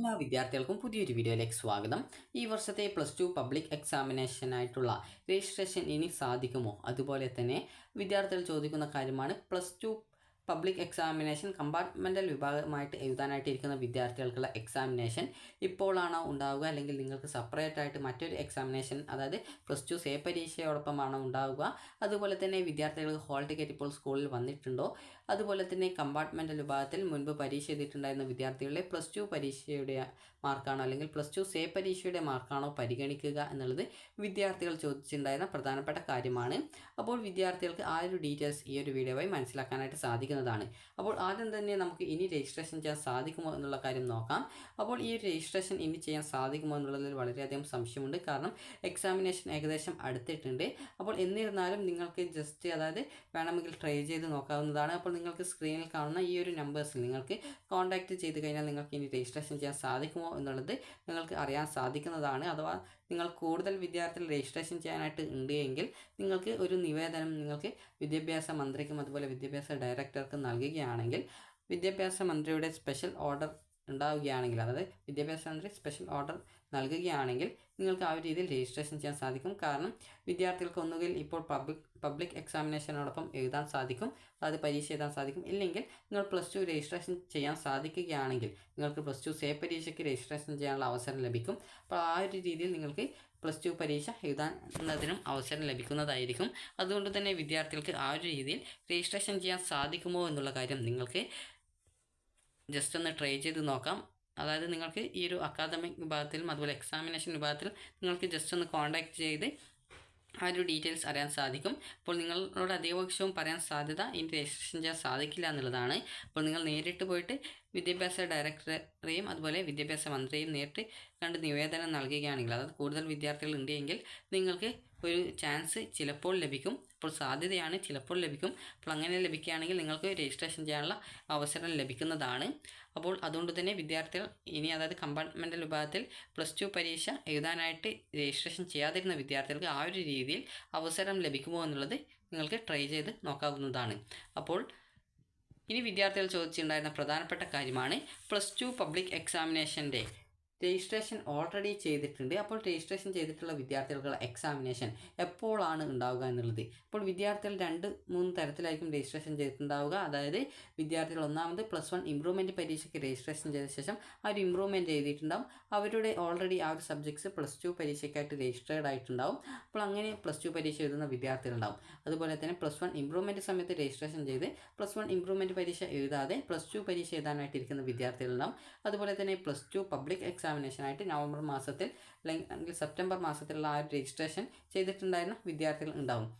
എല്ലാ വിദ്യാർത്ഥികൾക്കും പുതിയൊരു വീഡിയോയിലേക്ക് സ്വാഗതം. ഈ വർഷത്തെ പ്ലസ് ടു പബ്ലിക് എക്സാമിനേഷനായിട്ടുള്ള രജിസ്ട്രേഷൻ ഇനി സാധിക്കുമോ? അതുപോലെ തന്നെ വിദ്യാർത്ഥികൾ ചോദിക്കുന്ന കാര്യമാണ് plus two public examination compartmental വിഭാഗമായിട്ട് എഴുതാനായിട്ടിരിക്കുന്ന വിദ്യാർത്ഥികൾക്കുള്ള എക്സാമിനേഷൻ ഇപ്പോഴാണോ ഉണ്ടാവുക? അല്ലെങ്കിൽ നിങ്ങൾക്ക് സെപ്പറേറ്റ് ആയിട്ട് മറ്റൊരു എക്സാമിനേഷൻ അതായത് പ്ലസ് ടു സേ പരീക്ഷയോടൊപ്പമാണോ ഉണ്ടാവുക? അതുപോലെ തന്നെ വിദ്യാർത്ഥികൾക്ക് ഹോൾ ടിക്കറ്റ് ഇപ്പോൾ സ്കൂളിൽ വന്നിട്ടുണ്ടോ? അതുപോലെ തന്നെ കമ്പാർട്ട്മെന്റൽ വിഭാഗത്തിൽ മുൻപ് പരീക്ഷ എഴുതിയിട്ടുണ്ടായിരുന്ന വിദ്യാർത്ഥികളുടെ പ്ലസ് ടു പരീക്ഷയുടെ മാർക്കാണോ അല്ലെങ്കിൽ പ്ലസ് ടു സേ പരീക്ഷയുടെ മാർക്കാണോ പരിഗണിക്കുക എന്നുള്ളത് വിദ്യാർത്ഥികൾ ചോദിച്ചിട്ടുണ്ടായിരുന്ന പ്രധാനപ്പെട്ട കാര്യമാണ്. അപ്പോൾ വിദ്യാർത്ഥികൾക്ക് ആ ഒരു ഡീറ്റെയിൽസ് ഈ ഒരു വീഡിയോ വഴി മനസ്സിലാക്കാനായിട്ട് സാധിക്കുന്നതാണ്. അപ്പോൾ ആദ്യം തന്നെ നമുക്ക് ഇനി രജിസ്ട്രേഷൻ ചെയ്യാൻ സാധിക്കുമോ എന്നുള്ള കാര്യം നോക്കാം. അപ്പോൾ ഈ ഒരു രജിസ്ട്രേഷൻ ഇനി ചെയ്യാൻ സാധിക്കുമോ എന്നുള്ളതിൽ വളരെയധികം സംശയമുണ്ട്. കാരണം എക്സാമിനേഷൻ ഏകദേശം അടുത്തിട്ടുണ്ട്. അപ്പോൾ എന്നിരുന്നാലും നിങ്ങൾക്ക് ജസ്റ്റ് അതായത് വേണമെങ്കിൽ ട്രൈ ചെയ്ത് നോക്കാവുന്നതാണ്. അപ്പോൾ നിങ്ങൾക്ക് സ്ക്രീനിൽ കാണുന്ന ഈ ഒരു നമ്പേഴ്സിൽ നിങ്ങൾക്ക് കോൺടാക്റ്റ് ചെയ്ത് കഴിഞ്ഞാൽ നിങ്ങൾക്ക് ഇനി രജിസ്ട്രേഷൻ ചെയ്യാൻ സാധിക്കുമോ എന്നുള്ളത് നിങ്ങൾക്ക് അറിയാൻ സാധിക്കുന്നതാണ്. അഥവാ നിങ്ങൾ കൂടുതൽ വിദ്യാർത്ഥികൾ രജിസ്ട്രേഷൻ ചെയ്യാനായിട്ട് ഉണ്ട് എങ്കിൽ നിങ്ങൾക്ക് ഒരു നിവേദനം നിങ്ങൾക്ക് വിദ്യാഭ്യാസ മന്ത്രിക്കും അതുപോലെ വിദ്യാഭ്യാസ ഡയറക്ടർക്കും നൽകുകയാണെങ്കിൽ വിദ്യാഭ്യാസ മന്ത്രിയുടെ സ്പെഷ്യൽ ഓർഡർ ഉണ്ടാവുകയാണെങ്കിൽ അതായത് വിദ്യാഭ്യാസ മന്ത്രി സ്പെഷ്യൽ ഓർഡർ നൽകുകയാണെങ്കിൽ നിങ്ങൾക്ക് ആ ഒരു രീതിയിൽ രജിസ്ട്രേഷൻ ചെയ്യാൻ സാധിക്കും. കാരണം വിദ്യാർത്ഥികൾക്ക് ഒന്നുകിൽ ഇപ്പോൾ പബ്ലിക് പബ്ലിക് എക്സാമിനേഷനോടൊപ്പം എഴുതാൻ സാധിക്കും അതായത് പരീക്ഷ എഴുതാൻ സാധിക്കും. ഇല്ലെങ്കിൽ നിങ്ങൾ പ്ലസ് ടു രജിസ്ട്രേഷൻ ചെയ്യാൻ സാധിക്കുകയാണെങ്കിൽ നിങ്ങൾക്ക് പ്ലസ് ടു സേ പരീക്ഷയ്ക്ക് രജിസ്ട്രേഷൻ ചെയ്യാനുള്ള അവസരം ലഭിക്കും. അപ്പോൾ ആ ഒരു രീതിയിൽ നിങ്ങൾക്ക് പ്ലസ് ടു പരീക്ഷ എഴുതാനതിനും അവസരം ലഭിക്കുന്നതായിരിക്കും. അതുകൊണ്ട് തന്നെ വിദ്യാർത്ഥികൾക്ക് ആ ഒരു രീതിയിൽ രജിസ്ട്രേഷൻ ചെയ്യാൻ സാധിക്കുമോ എന്നുള്ള കാര്യം നിങ്ങൾക്ക് ജസ്റ്റ് ഒന്ന് ട്രൈ ചെയ്ത് നോക്കാം. അതായത് നിങ്ങൾക്ക് ഈ ഒരു അക്കാദമിക് വിഭാഗത്തിലും അതുപോലെ എക്സാമിനേഷൻ വിഭാഗത്തിൽ നിങ്ങൾക്ക് ജസ്റ്റ് ഒന്ന് കോൺടാക്ട് ചെയ്ത് ആ ഒരു ഡീറ്റെയിൽസ് അറിയാൻ സാധിക്കും. അപ്പോൾ നിങ്ങളോട് അധികപക്ഷവും പറയാൻ സാധ്യത ഇനി രജിസ്ട്രേഷൻ ചെയ്യാൻ സാധിക്കില്ല എന്നുള്ളതാണ്. അപ്പോൾ നിങ്ങൾ നേരിട്ട് പോയിട്ട് വിദ്യാഭ്യാസ ഡയറക്ടറെയും അതുപോലെ വിദ്യാഭ്യാസ മന്ത്രിയെയും നേരിട്ട് കണ്ട് നിവേദനം നൽകുകയാണെങ്കിൽ അതായത് കൂടുതൽ വിദ്യാർത്ഥികൾ ഉണ്ടെങ്കിൽ നിങ്ങൾക്ക് ഒരു ചാൻസ് ചിലപ്പോൾ ലഭിക്കും. അപ്പോൾ സാധ്യതയാണ് ചിലപ്പോൾ ലഭിക്കും. അപ്പോൾ അങ്ങനെ ലഭിക്കുകയാണെങ്കിൽ നിങ്ങൾക്ക് രജിസ്ട്രേഷൻ ചെയ്യാനുള്ള അവസരം ലഭിക്കുന്നതാണ്. അപ്പോൾ അതുകൊണ്ട് തന്നെ വിദ്യാർത്ഥികൾ ഇനി അതായത് കമ്പാർട്ട്മെന്റൽ വിഭാഗത്തിൽ പ്ലസ് ടു പരീക്ഷ എഴുതാനായിട്ട് രജിസ്ട്രേഷൻ ചെയ്യാതിരുന്ന വിദ്യാർത്ഥികൾക്ക് ആ ഒരു രീതിയിൽ അവസരം ലഭിക്കുമോ എന്നുള്ളത് നിങ്ങൾക്ക് ട്രൈ ചെയ്ത് നോക്കാവുന്നതാണ്. അപ്പോൾ ഇനി വിദ്യാർത്ഥികൾ ചോദിച്ചിട്ടുണ്ടായിരുന്ന പ്രധാനപ്പെട്ട കാര്യമാണ്. പ്ലസ് ടു പബ്ലിക് എക്സാമിനേഷന്റെ രജിസ്ട്രേഷൻ ഓൾറെഡി ചെയ്തിട്ടുണ്ട്. അപ്പോൾ രജിസ്ട്രേഷൻ ചെയ്തിട്ടുള്ള വിദ്യാർത്ഥികൾക്കുള്ള എക്സാമിനേഷൻ എപ്പോഴാണ് ഉണ്ടാവുക എന്നുള്ളത്. അപ്പോൾ വിദ്യാർത്ഥികൾ രണ്ട് മൂന്ന് തരത്തിലായിരിക്കും രജിസ്ട്രേഷൻ ചെയ്തിട്ടുണ്ടാവുക. അതായത് വിദ്യാർത്ഥികൾ ഒന്നാമത് പ്ലസ് വൺ ഇമ്പ്രൂവ്മെന്റ് പരീക്ഷയ്ക്ക് രജിസ്ട്രേഷൻ ചെയ്ത ശേഷം അവർ ഇമ്പ്രൂവ്മെന്റ് ചെയ്തിട്ടുണ്ടാവും അവരുടെ ഓൾറെഡി ആ ഒരു സബ്ജക്ട്സ് പ്ലസ് ടു പരീക്ഷയ്ക്കായിട്ട് രജിസ്റ്റേർഡ് ആയിട്ടുണ്ടാവും. അപ്പോൾ അങ്ങനെ പ്ലസ് ടു പരീക്ഷ എഴുതുന്ന വിദ്യാർത്ഥികളുണ്ടാവും. അതുപോലെ തന്നെ പ്ലസ് വൺ ഇമ്പ്രൂവ്മെന്റ് സമയത്ത് രജിസ്ട്രേഷൻ ചെയ്ത് പ്ലസ് വൺ ഇമ്പ്രൂവ്മെന്റ് പരീക്ഷ എഴുതാതെ പ്ലസ് ടു പരീക്ഷ എഴുതാനായിട്ടിരിക്കുന്ന വിദ്യാർത്ഥികളുണ്ടാവും. അതുപോലെ തന്നെ പ്ലസ് ടു പബ്ലിക് എക്സാമിനേഷനായിട്ട് നവംബർ മാസത്തിൽ അല്ലെങ്കിൽ സെപ്റ്റംബർ മാസത്തിലുള്ള ആ ഒരു രജിസ്ട്രേഷൻ ചെയ്തിട്ടുണ്ടായിരുന്ന വിദ്യാർത്ഥികൾ ഉണ്ടാവും.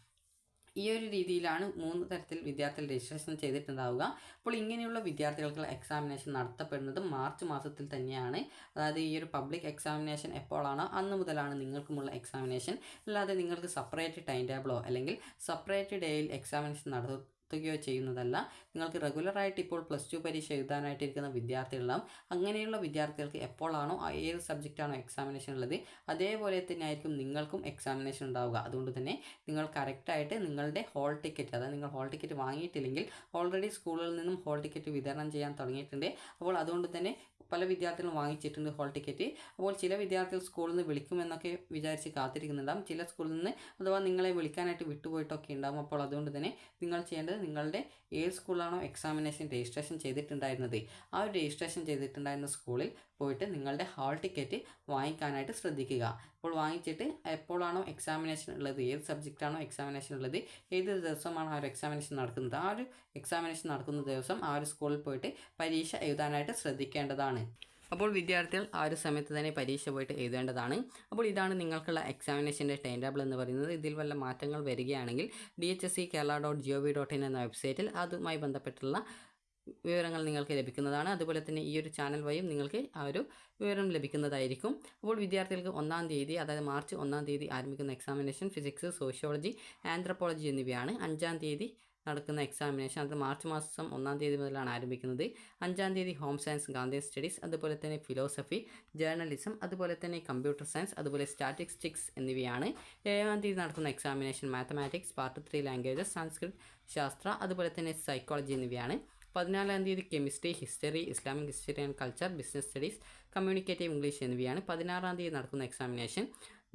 ഈ ഒരു രീതിയിലാണ് മൂന്ന് തരത്തിൽ വിദ്യാർത്ഥികൾ രജിസ്ട്രേഷൻ ചെയ്തിട്ടുണ്ടാവുക. അപ്പോൾ ഇങ്ങനെയുള്ള വിദ്യാർത്ഥികൾക്ക് എക്സാമിനേഷൻ നടത്തപ്പെടുന്നത് മാർച്ച് മാസത്തിൽ തന്നെയാണ്. അതായത് ഈ ഒരു പബ്ലിക് എക്സാമിനേഷൻ എപ്പോഴാണോ അന്ന് മുതലാണ് നിങ്ങൾക്കുമുള്ള എക്സാമിനേഷൻ അല്ലാതെ നിങ്ങൾക്ക് സെപ്പറേറ്റ് ടൈം ടേബിളോ അല്ലെങ്കിൽ സെപ്പറേറ്റ് ഡേയിൽ എക്സാമിനേഷൻ നടത്തും നടത്തുകയോ ചെയ്യുന്നതല്ല. നിങ്ങൾക്ക് റെഗുലറായിട്ട് ഇപ്പോൾ പ്ലസ് ടു പരീക്ഷ എഴുതാനായിട്ടിരിക്കുന്ന വിദ്യാർത്ഥികളാണ് അങ്ങനെയുള്ള വിദ്യാർത്ഥികൾക്ക് എപ്പോഴാണോ ഏത് സബ്ജക്റ്റാണോ എക്സാമിനേഷൻ ഉള്ളത് അതേപോലെ തന്നെ ആയിരിക്കും നിങ്ങൾക്കും എക്സാമിനേഷൻ ഉണ്ടാവുക. അതുകൊണ്ട് തന്നെ നിങ്ങൾ കറക്റ്റായിട്ട് നിങ്ങളുടെ ഹോൾ ടിക്കറ്റ് അതായത് നിങ്ങൾ ഹോൾ ടിക്കറ്റ് വാങ്ങിയിട്ടില്ലെങ്കിൽ ഓൾറെഡി സ്കൂളിൽ നിന്നും ഹോൾ ടിക്കറ്റ് വിതരണം ചെയ്യാൻ തുടങ്ങിയിട്ടുണ്ട്. അപ്പോൾ അതുകൊണ്ട് തന്നെ പല വിദ്യാർത്ഥികളും വാങ്ങിച്ചിട്ടുണ്ട് ഹോൾ ടിക്കറ്റ് അപ്പോൾ ചില വിദ്യാർത്ഥികൾ സ്കൂളിൽ നിന്ന് വിളിക്കുമെന്നൊക്കെ വിചാരിച്ച് കാത്തിരിക്കുന്നുണ്ടാവും. ചില സ്കൂളിൽ നിന്ന് അഥവാ നിങ്ങളെ വിളിക്കാനായിട്ട് വിട്ടുപോയിട്ടൊക്കെ ഉണ്ടാകും അപ്പോൾ അതുകൊണ്ട് തന്നെ നിങ്ങൾ ചെയ്യേണ്ടത് നിങ്ങളുടെ ഏത് സ്കൂളിലാണോ എക്സാമിനേഷൻ രജിസ്ട്രേഷൻ ചെയ്തിട്ടുണ്ടായിരുന്നത്. ആ ഒരു രജിസ്ട്രേഷൻ ചെയ്തിട്ടുണ്ടായിരുന്ന സ്കൂളിൽ പോയിട്ട് നിങ്ങളുടെ ഹാൾ ടിക്കറ്റ് വാങ്ങിക്കാനായിട്ട് ശ്രദ്ധിക്കുക. അപ്പോൾ വാങ്ങിച്ചിട്ട് എപ്പോഴാണോ എക്സാമിനേഷൻ ഉള്ളത് ഏത് സബ്ജക്റ്റാണോ എക്സാമിനേഷൻ ഉള്ളത് ഏത് ദിവസമാണ് ആ ഒരു എക്സാമിനേഷൻ നടക്കുന്നത് ആ ഒരു എക്സാമിനേഷൻ നടക്കുന്ന ദിവസം ആ ഒരു സ്കൂളിൽ പോയിട്ട് പരീക്ഷ എഴുതാനായിട്ട് ശ്രദ്ധിക്കേണ്ടതാണ്. അപ്പോൾ വിദ്യാർത്ഥികൾ ആ ഒരു സമയത്ത് തന്നെ പരീക്ഷ പോയിട്ട് എഴുതേണ്ടതാണ്. അപ്പോൾ ഇതാണ് നിങ്ങൾക്കുള്ള എക്സാമിനേഷന്റെ ടൈം ടേബിൾ എന്ന് പറയുന്നത്. ഇതിൽ വല്ല മാറ്റങ്ങൾ വരികയാണെങ്കിൽ D H S C Kerala dot G O V dot in എന്ന വെബ്സൈറ്റിൽ അതുമായി ബന്ധപ്പെട്ടുള്ള വിവരങ്ങൾ നിങ്ങൾക്ക് ലഭിക്കുന്നതാണ്. അതുപോലെ തന്നെ ഈ ഒരു ചാനൽ വഴിയും നിങ്ങൾക്ക് ആ ഒരു വിവരം ലഭിക്കുന്നതായിരിക്കും. അപ്പോൾ വിദ്യാർത്ഥികൾക്ക് ഒന്നാം തീയതി അതായത് മാർച്ച് ഒന്നാം തീയതി ആരംഭിക്കുന്ന എക്സാമിനേഷൻ ഫിസിക്സ് സോഷ്യോളജി ആന്ത്രപ്പോളജി എന്നിവയാണ്. അഞ്ചാം തീയതി നടക്കുന്ന എക്സാമിനേഷൻ അത് മാർച്ച് മാസം ഒന്നാം തീയതി മുതലാണ് ആരംഭിക്കുന്നത്. അഞ്ചാം തീയതി ഹോം സയൻസ് ഗാന്ധി സ്റ്റഡീസ് അതുപോലെ തന്നെ ഫിലോസഫി ജേർണലിസം അതുപോലെ തന്നെ കമ്പ്യൂട്ടർ സയൻസ് അതുപോലെ സ്റ്റാറ്റിസ്റ്റിക്സ് എന്നിവയാണ്. ഏഴാം തീയതി നടക്കുന്ന examination mathematics part three languages Sanskrit ശാസ്ത്ര അതുപോലെ തന്നെ സൈക്കോളജി എന്നിവയാണ്. പതിനാലാം തീയതി chemistry history Islamic history and culture business studies communicative English എന്നിവയാണ് പതിനാറാം തീയതി നടക്കുന്ന എക്സാമിനേഷൻ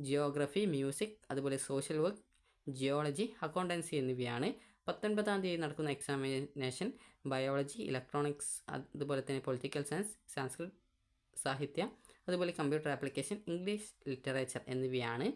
ജിയോഗ്രഫി മ്യൂസിക് അതുപോലെ സോഷ്യൽ വർക്ക് ജിയോളജി അക്കൗണ്ടൻസി എന്നിവയാണ്. പത്തൊൻപതാം തീയതി നടക്കുന്ന എക്സാമിനേഷൻ ബയോളജി ഇലക്ട്രോണിക്സ് അതുപോലെ തന്നെ പൊളിറ്റിക്കൽ സയൻസ് സാംസ്കൃത് സാഹിത്യം അതുപോലെ കമ്പ്യൂട്ടർ ആപ്ലിക്കേഷൻ ഇംഗ്ലീഷ് ലിറ്ററേച്ചർ എന്നിവയാണ്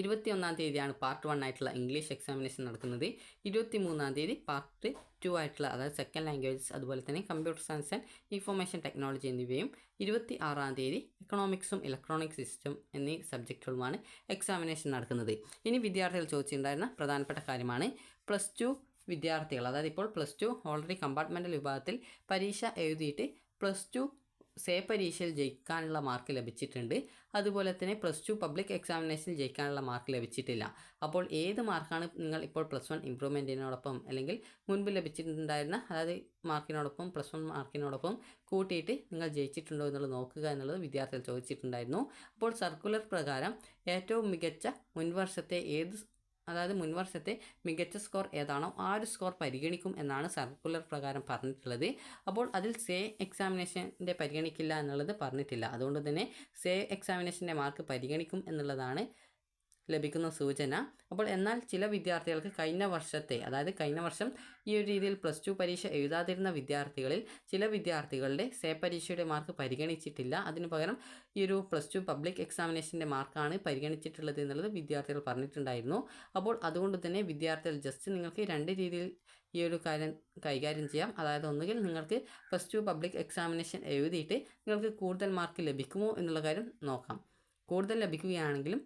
ഇരുപത്തിയൊന്നാം തീയതിയാണ് പാർട്ട് വൺ ആയിട്ടുള്ള ഇംഗ്ലീഷ് എക്സാമിനേഷൻ നടക്കുന്നത്. ഇരുപത്തി മൂന്നാം തീയതി പാർട്ട് ടു ആയിട്ടുള്ള അതായത് സെക്കൻഡ് ലാംഗ്വേജസ് അതുപോലെ തന്നെ computer science and information technology എന്നിവയും ഇരുപത്തി ആറാം തീയതി എക്കണോമിക്സും ഇലക്ട്രോണിക് സിസ്റ്റം എന്നീ സബ്ജക്റ്റുകളുമാണ് എക്സാമിനേഷൻ നടക്കുന്നത്. ഇനി വിദ്യാർത്ഥികൾ ചോദിച്ചിട്ടുണ്ടായിരുന്ന പ്രധാനപ്പെട്ട കാര്യമാണ് പ്ലസ് ടു വിദ്യാർത്ഥികൾ അതായത് ഇപ്പോൾ പ്ലസ് ടു ഓൾറെഡി കമ്പാർട്ട്മെന്റൽ വിഭാഗത്തിൽ പരീക്ഷ എഴുതിയിട്ട് പ്ലസ് ടു സേ പരീക്ഷയിൽ ജയിക്കാനുള്ള മാർക്ക് ലഭിച്ചിട്ടുണ്ട്. അതുപോലെ തന്നെ പ്ലസ് ടു പബ്ലിക് എക്സാമിനേഷനിൽ ജയിക്കാനുള്ള മാർക്ക് ലഭിച്ചിട്ടില്ല. അപ്പോൾ ഏത് മാർക്കാണ് നിങ്ങൾ ഇപ്പോൾ പ്ലസ് വൺ ഇമ്പ്രൂവ്മെന്റിനോടൊപ്പം അല്ലെങ്കിൽ മുൻപ് ലഭിച്ചിട്ടുണ്ടായിരുന്ന അതായത് മാർക്കിനോടൊപ്പം പ്ലസ് വൺ മാർക്കിനോടൊപ്പം കൂട്ടിയിട്ട് നിങ്ങൾ ജയിച്ചിട്ടുണ്ടോ എന്നുള്ളത് നോക്കുക എന്നുള്ളത് വിദ്യാർത്ഥികൾ ചോദിച്ചിട്ടുണ്ടായിരുന്നു. അപ്പോൾ സർക്കുലർ പ്രകാരം ഏറ്റവും മികച്ച മുൻവർഷത്തെ ഏത് അതായത് മുൻവർഷത്തെ മികച്ച സ്കോർ ഏതാണോ ആ ഒരു സ്കോർ പരിഗണിക്കും എന്നാണ് സർക്കുലർ പ്രകാരം പറഞ്ഞിട്ടുള്ളത്. അപ്പോൾ അതിൽ സേ എക്സാമിനേഷന്റെ പരിഗണിക്കില്ല എന്നുള്ളത് പറഞ്ഞിട്ടില്ല. അതുകൊണ്ട് തന്നെ സേ എക്സാമിനേഷന്റെ മാർക്ക് പരിഗണിക്കും എന്നുള്ളതാണ് ലഭിക്കുന്ന സൂചന. അപ്പോൾ എന്നാൽ ചില വിദ്യാർത്ഥികൾക്ക് കഴിഞ്ഞ വർഷത്തെ അതായത് കഴിഞ്ഞ വർഷം ഈ ഒരു രീതിയിൽ പ്ലസ് ടു പരീക്ഷ എഴുതാതിരുന്ന വിദ്യാർത്ഥികളിൽ ചില വിദ്യാർത്ഥികളുടെ സേ പരീക്ഷയുടെ മാർക്ക് പരിഗണിച്ചിട്ടില്ല. അതിനു പകരം ഈ ഒരു പ്ലസ് ടു പബ്ലിക് എക്സാമിനേഷന്റെ മാർക്കാണ് പരിഗണിച്ചിട്ടുള്ളത് എന്നുള്ളത് വിദ്യാർത്ഥികൾ പറഞ്ഞിട്ടുണ്ടായിരുന്നു. അപ്പോൾ അതുകൊണ്ട് തന്നെ വിദ്യാർത്ഥികൾ ജസ്റ്റ് നിങ്ങൾക്ക് രണ്ട് രീതിയിൽ ഈ ഒരു കാര്യം കൈകാര്യം ചെയ്യാം. അതായത് ഒന്നുകിൽ നിങ്ങൾക്ക് പ്ലസ് ടു പബ്ലിക് എക്സാമിനേഷൻ എഴുതിയിട്ട് നിങ്ങൾക്ക് കൂടുതൽ മാർക്ക് ലഭിക്കുമോ എന്നുള്ള കാര്യം നോക്കാം. കൂടുതൽ ലഭിക്കുകയാണെങ്കിലും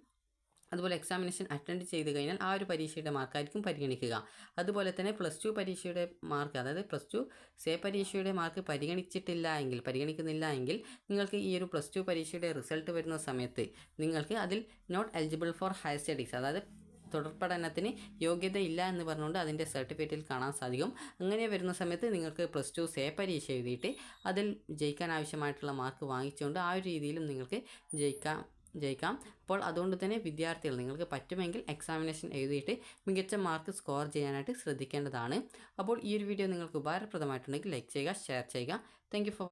അതുപോലെ എക്സാമിനേഷൻ അറ്റൻഡ് ചെയ്ത് കഴിഞ്ഞാൽ ആ ഒരു പരീക്ഷയുടെ മാർക്കായിരിക്കും പരിഗണിക്കുക. അതുപോലെ തന്നെ പ്ലസ് ടു പരീക്ഷയുടെ മാർക്ക് അതായത് പ്ലസ് ടു സേ പരീക്ഷയുടെ മാർക്ക് പരിഗണിച്ചിട്ടില്ല എങ്കിൽ പരിഗണിക്കുന്നില്ല എങ്കിൽ നിങ്ങൾക്ക് ഈ ഒരു പ്ലസ് ടു പരീക്ഷയുടെ റിസൾട്ട് വരുന്ന സമയത്ത് നിങ്ങൾക്ക് അതിൽ not eligible for higher studies അതായത് തുടർ പഠനത്തിന് യോഗ്യതയില്ല എന്ന് പറഞ്ഞുകൊണ്ട് അതിന്റെ സർട്ടിഫിക്കറ്റിൽ കാണാൻ സാധിക്കും. അങ്ങനെ വരുന്ന സമയത്ത് നിങ്ങൾക്ക് പ്ലസ് ടു സേ പരീക്ഷ എഴുതിയിട്ട് അതിൽ ജയിക്കാൻ ആവശ്യമായിട്ടുള്ള മാർക്ക് വാങ്ങിച്ചുകൊണ്ട് ആ ഒരു രീതിയിലും നിങ്ങൾക്ക് ജയിക്കാം. ജയിക്കാം. അപ്പോൾ അതുകൊണ്ട് തന്നെ വിദ്യാർത്ഥികൾ നിങ്ങൾക്ക് പറ്റുമെങ്കിൽ എക്സാമിനേഷൻ എഴുതിയിട്ട് മികച്ച മാർക്ക് സ്കോർ ചെയ്യാനായിട്ട് ശ്രദ്ധിക്കേണ്ടതാണ്. അപ്പോൾ ഈ ഒരു വീഡിയോ നിങ്ങൾക്ക് ഉപകാരപ്രദമായിട്ടുണ്ടെങ്കിൽ ലൈക്ക് ചെയ്യുക ഷെയർ ചെയ്യുക. Thank for